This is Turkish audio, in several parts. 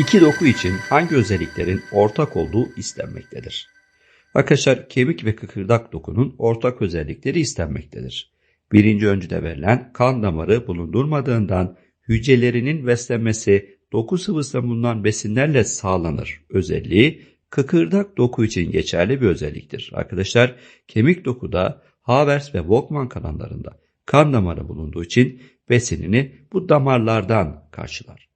İki doku için hangi özelliklerin ortak olduğu istenmektedir? Arkadaşlar kemik ve kıkırdak dokunun ortak özellikleri istenmektedir. Birinci öncüde verilen kan damarı bulundurmadığından hücrelerinin beslenmesi doku sıvısında bulunan besinlerle sağlanır özelliği kıkırdak doku için geçerli bir özelliktir. Arkadaşlar kemik dokuda Havers ve Volkmann kanallarında kan damarı bulunduğu için besinini bu damarlardan karşılar.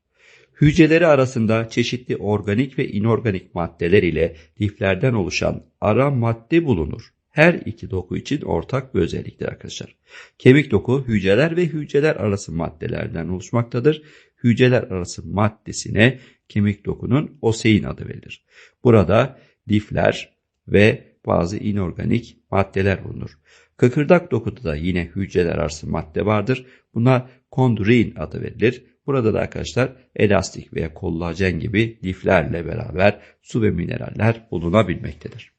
Hücreleri arasında çeşitli organik ve inorganik maddeler ile liflerden oluşan ara madde bulunur. Her iki doku için ortak bir özelliktir arkadaşlar. Kemik doku hücreler ve hücreler arası maddelerden oluşmaktadır. Hücreler arası maddesine kemik dokunun osein adı verilir. Burada lifler ve bazı inorganik maddeler bulunur. Kıkırdak dokuda da yine hücreler arası madde vardır. Buna kondrin adı verilir. Burada da arkadaşlar elastik veya kollajen gibi liflerle beraber su ve mineraller bulunabilmektedir.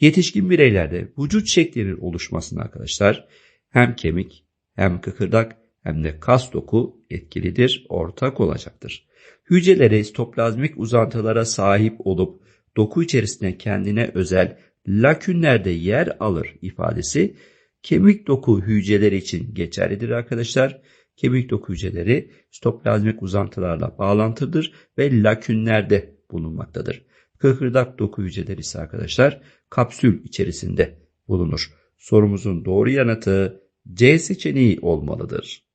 Yetişkin bireylerde vücut şeklinin oluşmasına arkadaşlar hem kemik hem kıkırdak hem de kas doku etkilidir, ortak olacaktır. Hücreleri sitoplazmik uzantılara sahip olup doku içerisinde kendine özel lakünlerde yer alır ifadesi kemik doku hücreleri için geçerlidir arkadaşlar. Kemik doku hücreleri sitoplazmik uzantılarla bağlantılıdır ve lakünlerde bulunmaktadır. Kıkırdak doku hücreleri ise arkadaşlar kapsül içerisinde bulunur. Sorumuzun doğru yanıtı C seçeneği olmalıdır.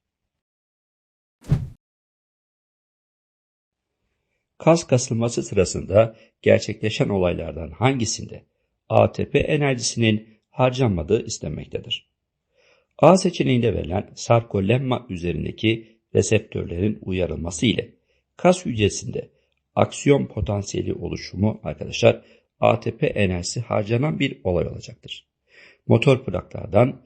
Kas kasılması sırasında gerçekleşen olaylardan hangisinde ATP enerjisinin harcanmadığı istenmektedir? A seçeneğinde verilen sarkolemma üzerindeki reseptörlerin uyarılması ile kas hücresinde aksiyon potansiyeli oluşumu arkadaşlar ATP enerjisi harcanan bir olay olacaktır. Motor plaklardan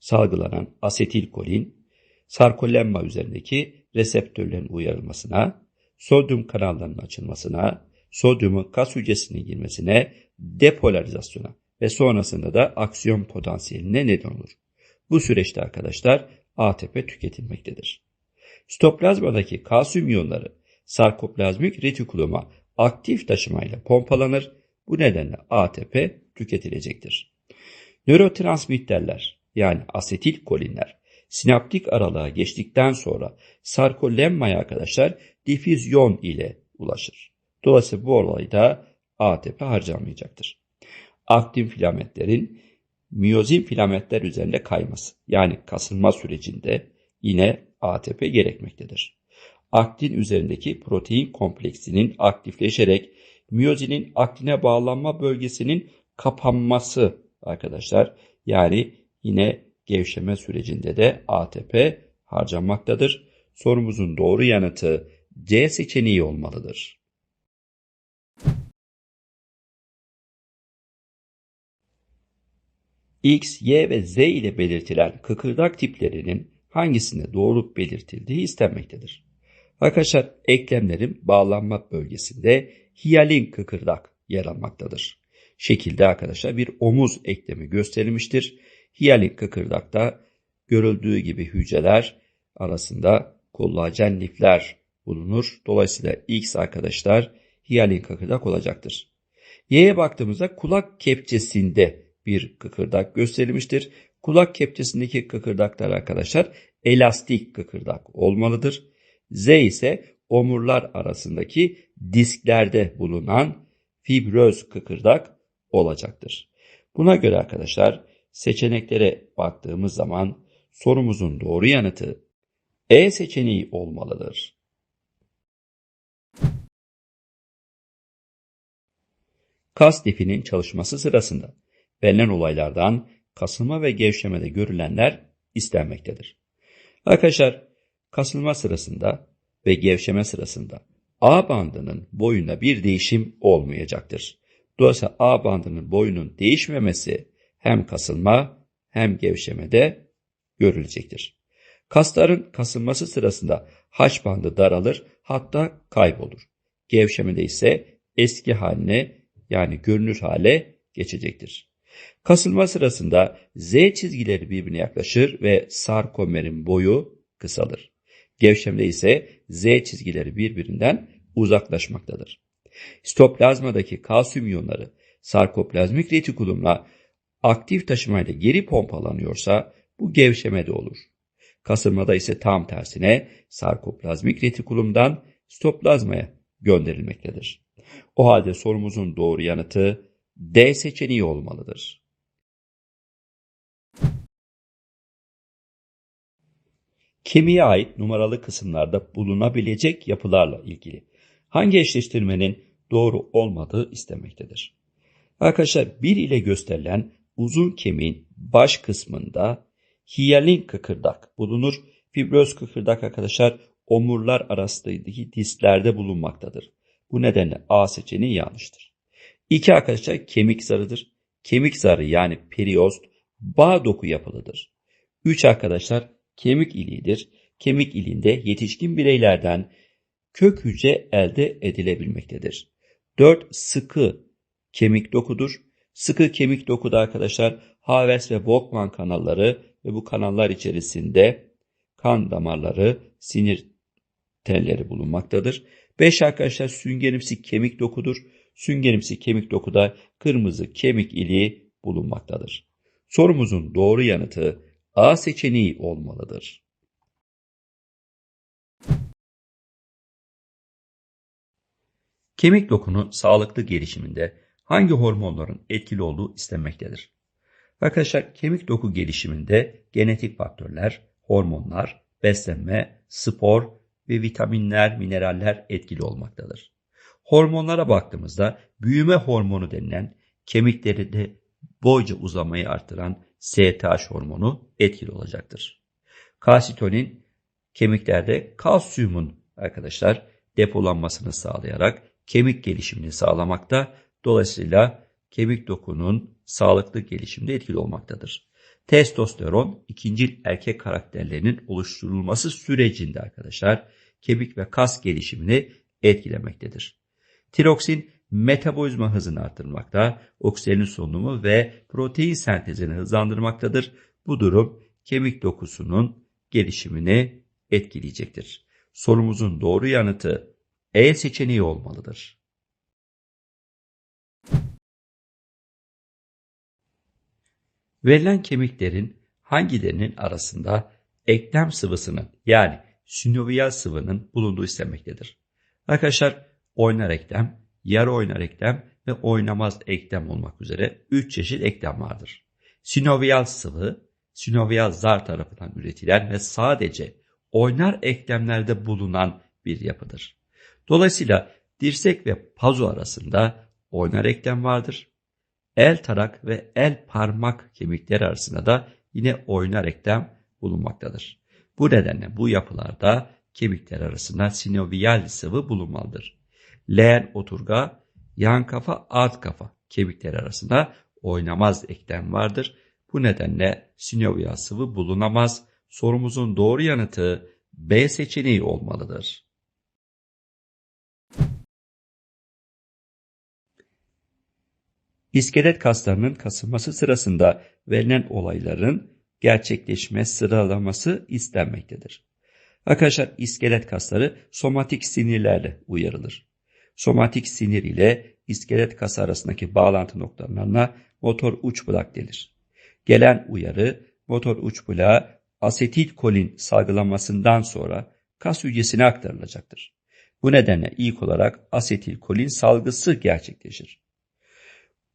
salgılanan asetilkolin sarkolemma üzerindeki reseptörlerin uyarılmasına, sodyum kanallarının açılmasına, sodyumun kas hücresine girmesine, depolarizasyona ve sonrasında da aksiyon potansiyeline neden olur. Bu süreçte arkadaşlar ATP tüketilmektedir. Sitoplazmadaki kalsiyum iyonları sarkoplazmik retikuluma aktif taşımayla pompalanır. Bu nedenle ATP tüketilecektir. Nörotransmitterler yani asetil kolinler sinaptik aralığa geçtikten sonra sarkolemmaya arkadaşlar difüzyon ile ulaşır. Dolayısıyla bu olayda ATP harcanmayacaktır. Aktin filamentlerin miyozin filamentler üzerinde kayması yani kasılma sürecinde yine ATP gerekmektedir. Aktin üzerindeki protein kompleksinin aktifleşerek miyozinin aktine bağlanma bölgesinin kapanması arkadaşlar. Yani yine gevşeme sürecinde de ATP harcanmaktadır. Sorumuzun doğru yanıtı C seçeneği olmalıdır. X, Y ve Z ile belirtilen kıkırdak tiplerinin hangisinde doğruluk belirtildiği istenmektedir. Arkadaşlar eklemlerin bağlanma bölgesinde hiyalin kıkırdak yer almaktadır. Şekilde arkadaşlar bir omuz eklemi gösterilmiştir. Hiyalin kıkırdakta görüldüğü gibi hücreler arasında kollajen lifler bulunur. Dolayısıyla X arkadaşlar hiyalin kıkırdak olacaktır. Y'ye baktığımızda kulak kepçesinde bir kıkırdak gösterilmiştir. Kulak kepçesindeki kıkırdaklar arkadaşlar elastik kıkırdak olmalıdır. Z ise omurlar arasındaki disklerde bulunan fibröz kıkırdak olacaktır. Buna göre arkadaşlar seçeneklere baktığımız zaman sorumuzun doğru yanıtı E seçeneği olmalıdır. Kas lifinin çalışması sırasında verilen olaylardan kasılma ve gevşemede görülenler istenmektedir. Arkadaşlar kasılma sırasında ve gevşeme sırasında A bandının boyunda bir değişim olmayacaktır. Dolayısıyla A bandının boyunun değişmemesi hem kasılma hem gevşemede görülecektir. Kasların kasılması sırasında H bandı daralır hatta kaybolur. Gevşemede ise eski haline yani görünür hale geçecektir. Kasılma sırasında Z çizgileri birbirine yaklaşır ve sarkomerin boyu kısalır. Gevşemede ise Z çizgileri birbirinden uzaklaşmaktadır. Sitoplazmadaki kalsiyum iyonları sarkoplazmik retikulumla aktif taşımayla geri pompalanıyorsa bu gevşeme de olur. Kasılmada ise tam tersine sarkoplazmik retikulumdan sitoplazmaya gönderilmektedir. O halde sorumuzun doğru yanıtı D seçeneği olmalıdır. Kemiğe ait numaralı kısımlarda bulunabilecek yapılarla ilgili hangi eşleştirmenin doğru olmadığı istenmektedir. Arkadaşlar bir ile gösterilen uzun kemiğin baş kısmında hiyalin kıkırdak bulunur. Fibroz kıkırdak arkadaşlar omurlar arasındaki disklerde bulunmaktadır. Bu nedenle A seçeneği yanlıştır. İki arkadaşlar kemik zarıdır. Kemik zarı yani periost bağ doku yapılıdır. Üç arkadaşlar kemik iliğidir. Kemik iliğinde yetişkin bireylerden kök hücre elde edilebilmektedir. Dört sıkı kemik dokudur. Sıkı kemik dokuda arkadaşlar Havers ve Volkmann kanalları ve bu kanallar içerisinde kan damarları, sinir telleri bulunmaktadır. 5 arkadaşlar süngerimsi kemik dokudur. Süngerimsi kemik dokuda kırmızı kemik iliği bulunmaktadır. Sorumuzun doğru yanıtı A seçeneği olmalıdır. Kemik dokunun sağlıklı gelişiminde hangi hormonların etkili olduğu istenmektedir. Arkadaşlar kemik doku gelişiminde genetik faktörler, hormonlar, beslenme, spor ve vitaminler, mineraller etkili olmaktadır. Hormonlara baktığımızda büyüme hormonu denilen kemiklerinde boyca uzamayı artıran STH hormonu etkili olacaktır. Kalsitonin kemiklerde kalsiyumun arkadaşlar depolanmasını sağlayarak kemik gelişimini sağlamakta. Dolayısıyla kemik dokunun sağlıklı gelişimde etkili olmaktadır. Testosteron ikinci erkek karakterlerinin oluşturulması sürecinde arkadaşlar kemik ve kas gelişimini etkilemektedir. Tiroksin metabolizma hızını artırmakta, oksijenin solunumu ve protein sentezini hızlandırmaktadır. Bu durum kemik dokusunun gelişimini etkileyecektir. Sorumuzun doğru yanıtı E seçeneği olmalıdır. Verilen kemiklerin hangilerinin arasında eklem sıvısının yani sinovial sıvının bulunduğu istenmektedir. Arkadaşlar oynar eklem, yarı oynar eklem ve oynamaz eklem olmak üzere 3 çeşit eklem vardır. Sinovial sıvı, sinovial zar tarafından üretilen ve sadece oynar eklemlerde bulunan bir yapıdır. Dolayısıyla dirsek ve pazu arasında oynar eklem vardır. El tarak ve el parmak kemikleri arasında da yine oynar eklem bulunmaktadır. Bu nedenle bu yapılarda kemikler arasında sinovial sıvı bulunmalıdır. Leğen oturga, yan kafa, alt kafa kemikleri arasında oynamaz eklem vardır. Bu nedenle sinovial sıvı bulunamaz. Sorumuzun doğru yanıtı B seçeneği olmalıdır. İskelet kaslarının kasılması sırasında verilen olayların gerçekleşme sıralaması istenmektedir. Arkadaşlar iskelet kasları somatik sinirlerle uyarılır. Somatik sinir ile iskelet kası arasındaki bağlantı noktalarına motor uç bulak denir. Gelen uyarı motor uç bulağa asetil kolin salgılanmasından sonra kas hücresine aktarılacaktır. Bu nedenle ilk olarak asetil kolin salgısı gerçekleşir.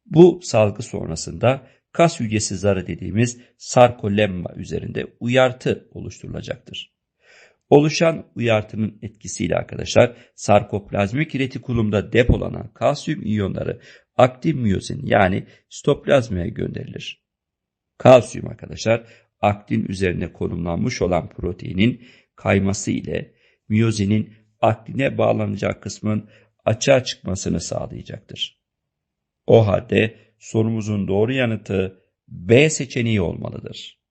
Bu salgı sonrasında kas hücresi zarı dediğimiz sarkolemma üzerinde uyartı oluşturulacaktır. Oluşan uyartının etkisiyle arkadaşlar sarkoplazmik retikulumda depolanan kalsiyum iyonları aktif miyozin yani sitoplazmaya gönderilir. Kalsiyum arkadaşlar aktin üzerine konumlanmış olan proteinin kayması ile miyozinin aktine bağlanacağı kısmın açığa çıkmasını sağlayacaktır. O halde sorumuzun doğru yanıtı B seçeneği olmalıdır.